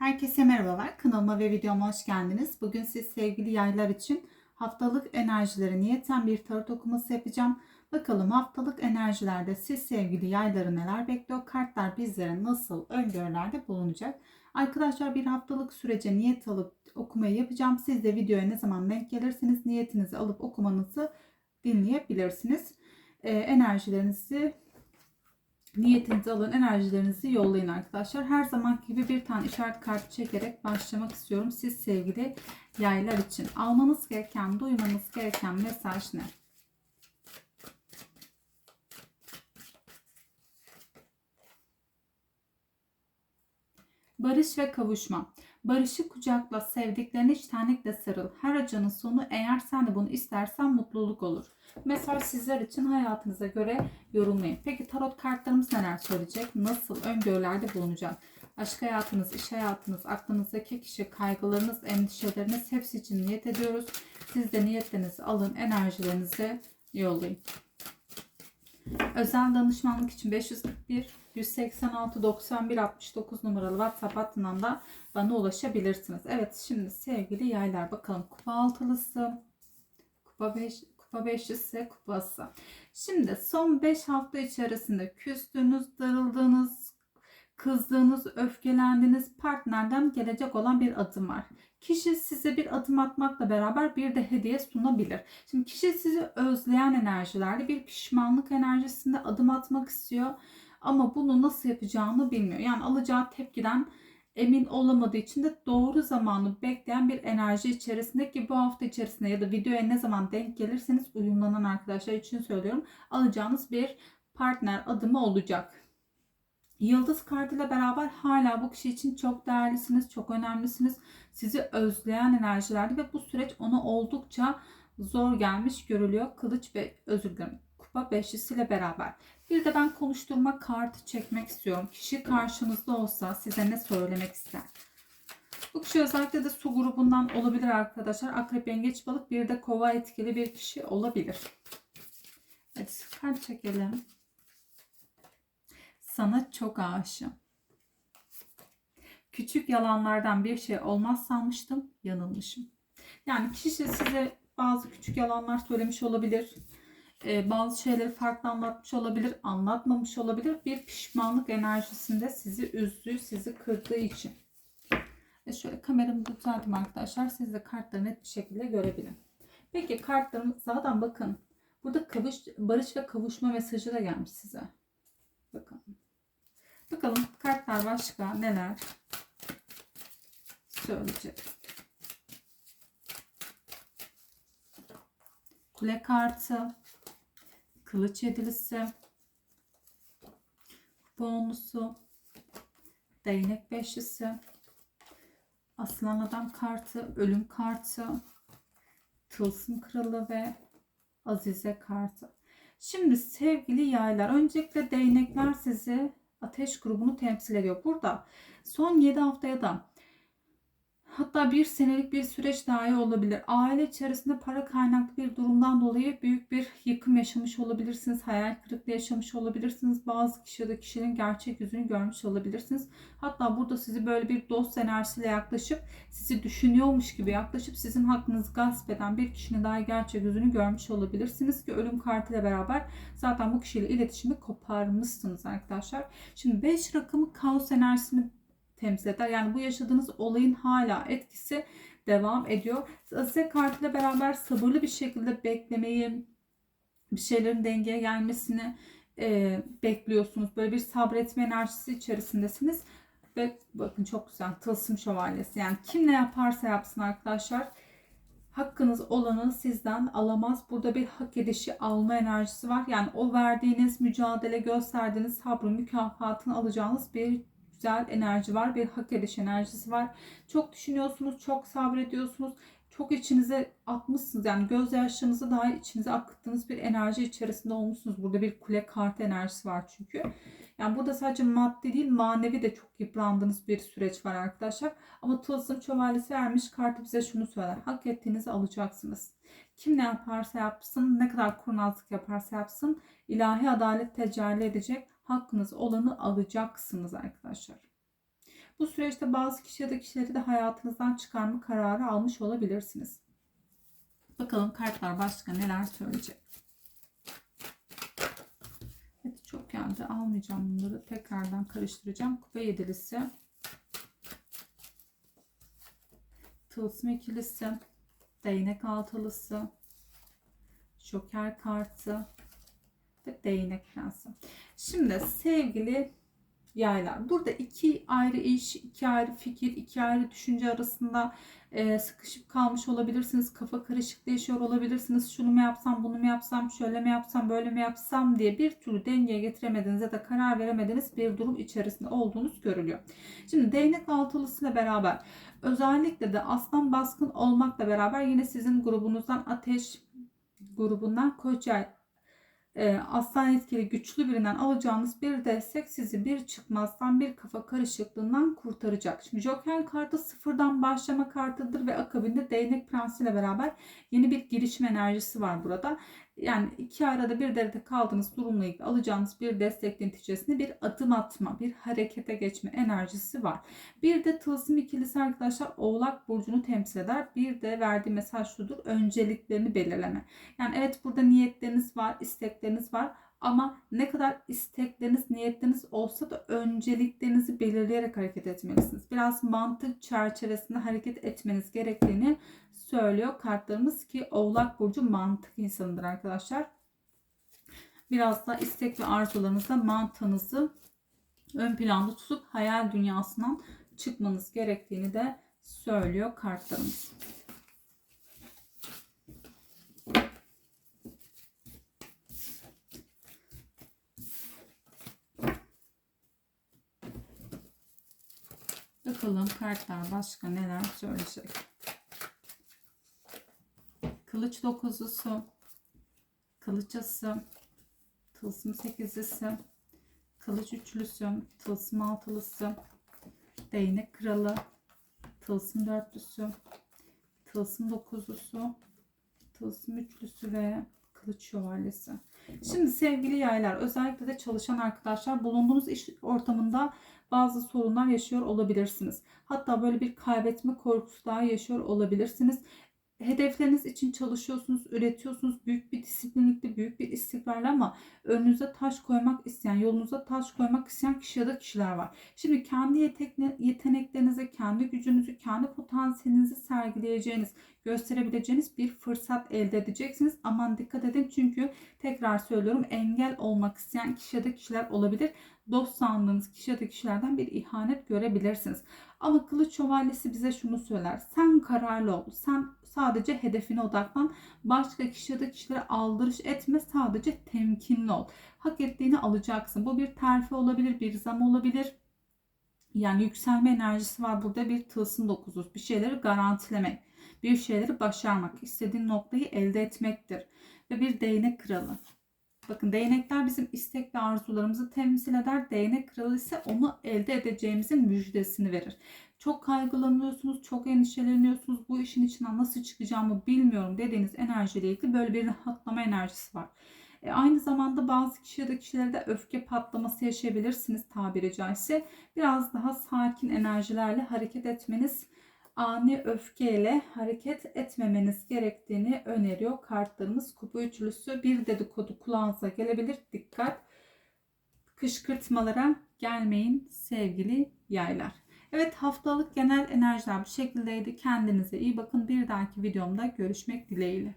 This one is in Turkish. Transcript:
Herkese merhabalar. Kanalıma ve videoma hoş geldiniz. Bugün siz sevgili yaylar için haftalık enerjileri niyeten bir tarot okuması yapacağım. Bakalım haftalık enerjilerde siz sevgili yayları neler bekliyor? Kartlar bizlere nasıl öngörülerde bulunacak? Arkadaşlar bir haftalık sürece niyet alıp okumayı yapacağım. Siz de videoya ne zaman denk gelirseniz niyetinizi alıp okumanızı dinleyebilirsiniz. Ee, enerjilerinizi niyetinizi alın, enerjilerinizi yollayın arkadaşlar. Her zaman gibi bir tane işaret kartı çekerek başlamak istiyorum. Siz sevgili yaylar için almanız gereken, duymanız gereken mesaj ne? Barış ve kavuşma. Barışı kucakla, sevdiklerine içtenlikle sarıl. Her acının sonu eğer sen de bunu istersen mutluluk olur. Mesaj sizler için hayatınıza göre yorumlayın. Peki tarot kartlarımız neler söyleyecek? Nasıl öngörülerde bulunacak? Aşk hayatınız, iş hayatınız, aklınızdaki kişi, kaygılarınız, endişeleriniz hepsi için niyet ediyoruz. Siz de niyetlerinizi alın, enerjilerinizi yollayın. Özel danışmanlık için 541 186 91 69 numaralı WhatsApp hattından da bana ulaşabilirsiniz. Evet şimdi sevgili yaylar bakalım kupa altılısı, kupa 5, kupa beşlisi, kupası. Şimdi son 5 hafta içerisinde küstüğünüz, darıldığınız, kızdığınız, öfkelendiğiniz partnerden gelecek olan bir adım var. Kişi size bir adım atmakla beraber bir de hediye sunabilir. Şimdi kişi sizi özleyen enerjilerde bir pişmanlık enerjisinde adım atmak istiyor. Ama bunu nasıl yapacağını bilmiyor. Yani alacağı tepkiden emin olamadığı için de doğru zamanı bekleyen bir enerji içerisinde ki bu hafta içerisinde ya da videoya ne zaman denk gelirseniz uyumlanan arkadaşlar için söylüyorum. Alacağınız bir partner adımı olacak. Yıldız kartıyla beraber hala bu kişi için çok değerlisiniz, çok önemlisiniz. Sizi özleyen enerjilerde ve bu süreç ona oldukça zor gelmiş görülüyor. Kılıç ve özür dilerim kupa beşlisiyle beraber. Bir de ben konuşturma kartı çekmek istiyorum. Kişi karşınızda olsa size ne söylemek ister? Bu kişi özellikle de su grubundan olabilir arkadaşlar. Akrep, yengeç, balık bir de kova etkili bir kişi olabilir. Evet kart çekelim. Sana çok aşığım. Küçük yalanlardan bir şey olmaz sanmıştım. Yanılmışım. Yani kişi size bazı küçük yalanlar söylemiş olabilir. Ee, bazı şeyleri farklı anlatmış olabilir, anlatmamış olabilir. Bir pişmanlık enerjisinde sizi üzdüğü, sizi kırdığı için. Ve şöyle kameramı düzelttim arkadaşlar. Siz de kartları net bir şekilde görebilin. Peki kartlarım zaten bakın. Burada kavuş, barış ve kavuşma mesajı da gelmiş size. Bakalım. Bakalım kartlar başka neler söyleyecek. Kule kartı, kılıç yedilisi, kupa onlusu, değnek beşlisi, aslan adam kartı, ölüm kartı, tılsım kralı ve azize kartı. Şimdi sevgili yaylar, öncelikle değnekler sizi ateş grubunu temsil ediyor. Burada son 7 haftaya da hatta bir senelik bir süreç dahi olabilir. Aile içerisinde para kaynaklı bir durumdan dolayı büyük bir yıkım yaşamış olabilirsiniz. Hayal kırıklığı yaşamış olabilirsiniz. Bazı kişi ya kişinin gerçek yüzünü görmüş olabilirsiniz. Hatta burada sizi böyle bir dost enerjisiyle yaklaşıp sizi düşünüyormuş gibi yaklaşıp sizin hakkınızı gasp eden bir kişinin dahi gerçek yüzünü görmüş olabilirsiniz ki ölüm kartıyla beraber zaten bu kişiyle iletişimi koparmışsınız arkadaşlar. Şimdi 5 rakamı kaos enerjisini temsil eder. Yani bu yaşadığınız olayın hala etkisi devam ediyor. Azize kartıyla beraber sabırlı bir şekilde beklemeyi, bir şeylerin dengeye gelmesini e, bekliyorsunuz. Böyle bir sabretme enerjisi içerisindesiniz. Ve bakın çok güzel tılsım şövalyesi. Yani kim ne yaparsa yapsın arkadaşlar hakkınız olanı sizden alamaz. Burada bir hak edişi alma enerjisi var. Yani o verdiğiniz mücadele gösterdiğiniz sabrın mükafatını alacağınız bir güzel enerji var. Bir hak ediş enerjisi var. Çok düşünüyorsunuz, çok sabrediyorsunuz. Çok içinize atmışsınız. Yani gözyaşlarınızı daha içinize akıttığınız bir enerji içerisinde olmuşsunuz. Burada bir kule kartı enerjisi var çünkü. Yani burada sadece maddi değil manevi de çok yıprandığınız bir süreç var arkadaşlar. Ama Tılsım Şövalyesi vermiş kartı bize şunu söyler. Hak ettiğinizi alacaksınız. Kim ne yaparsa yapsın, ne kadar kurnazlık yaparsa yapsın ilahi adalet tecelli edecek. Hakkınız olanı alacaksınız arkadaşlar. Bu süreçte bazı kişi ya da kişileri de hayatınızdan çıkarma kararı almış olabilirsiniz. Bakalım kartlar başka neler söyleyecek. Evet çok geldi. Almayacağım bunları. Tekrardan karıştıracağım. Kupa yedilisi. Tılsım ikilisi. Değnek altılısı. Joker kartı. Ve değnek prensi. Şimdi sevgili yaylar. Burada iki ayrı iş, iki ayrı fikir, iki ayrı düşünce arasında e, sıkışıp kalmış olabilirsiniz. Kafa karışıklığı yaşıyor olabilirsiniz. Şunu mu yapsam, bunu mu yapsam, şöyle mi yapsam, böyle mi yapsam diye bir türlü dengeye getiremediğiniz ya da karar veremediğiniz bir durum içerisinde olduğunuz görülüyor. Şimdi değnek altılısıyla beraber özellikle de aslan baskın olmakla beraber yine sizin grubunuzdan ateş grubundan koçay e, aslan etkili güçlü birinden alacağınız bir destek sizi bir çıkmazdan bir kafa karışıklığından kurtaracak. Şimdi Joker kartı sıfırdan başlama kartıdır ve akabinde değnek prensiyle beraber yeni bir girişim enerjisi var burada. Yani iki arada bir derede kaldığınız durumla ilgili alacağınız bir destek neticesinde bir adım atma, bir harekete geçme enerjisi var. Bir de tılsım ikilisi arkadaşlar Oğlak Burcu'nu temsil eder. Bir de verdiği mesaj şudur. Önceliklerini belirleme. Yani evet burada niyetleriniz var, istekleriniz var. Ama ne kadar istekleriniz, niyetleriniz olsa da önceliklerinizi belirleyerek hareket etmelisiniz. Biraz mantık çerçevesinde hareket etmeniz gerektiğini söylüyor kartlarımız ki Oğlak Burcu mantık insanıdır arkadaşlar. Biraz da istek ve arzularınızda mantığınızı ön planda tutup hayal dünyasından çıkmanız gerektiğini de söylüyor kartlarımız. Bakalım kartlar başka neler söyleyecek. Kılıç dokuzlusu, kılıçası, tılsım sekizlisi, kılıç üçlüsü, tılsım altılısı, değnek kralı, tılsım dörtlüsü, tılsım dokuzlusu, tılsım üçlüsü ve kılıç şövalyesi. Şimdi sevgili yaylar özellikle de çalışan arkadaşlar bulunduğunuz iş ortamında bazı sorunlar yaşıyor olabilirsiniz. Hatta böyle bir kaybetme korkusu daha yaşıyor olabilirsiniz hedefleriniz için çalışıyorsunuz, üretiyorsunuz. Büyük bir disiplinlikli, büyük bir istikrarlı ama önünüze taş koymak isteyen, yolunuza taş koymak isteyen kişi ya da kişiler var. Şimdi kendi yeteneklerinizi, kendi gücünüzü, kendi potansiyelinizi sergileyeceğiniz, gösterebileceğiniz bir fırsat elde edeceksiniz. Aman dikkat edin çünkü tekrar söylüyorum engel olmak isteyen kişi kişiler olabilir. Dost sandığınız kişi kişilerden bir ihanet görebilirsiniz. Ama kılıç şövalyesi bize şunu söyler. Sen kararlı ol. Sen sadece hedefine odaklan. Başka kişi kişilere aldırış etme. Sadece temkinli ol. Hak ettiğini alacaksın. Bu bir terfi olabilir, bir zam olabilir. Yani yükselme enerjisi var burada bir tılsım dokuzu. Bir şeyleri garantilemek, bir şeyleri başarmak, istediğin noktayı elde etmektir. Ve bir değnek kralı. Bakın değnekler bizim istek ve arzularımızı temsil eder. Değnek kralı ise onu elde edeceğimizin müjdesini verir. Çok kaygılanıyorsunuz, çok endişeleniyorsunuz. Bu işin içinden nasıl çıkacağımı bilmiyorum dediğiniz enerjiyle ilgili böyle bir rahatlama enerjisi var. E, aynı zamanda bazı kişi ya da kişilerde öfke patlaması yaşayabilirsiniz tabiri caizse. Biraz daha sakin enerjilerle hareket etmeniz ani öfkeyle hareket etmemeniz gerektiğini öneriyor kartlarımız. Kupa üçlüsü bir dedikodu kulağınıza gelebilir. Dikkat. Kışkırtmalara gelmeyin sevgili yaylar. Evet haftalık genel enerjiler bu şekildeydi. Kendinize iyi bakın. Bir dahaki videomda görüşmek dileğiyle.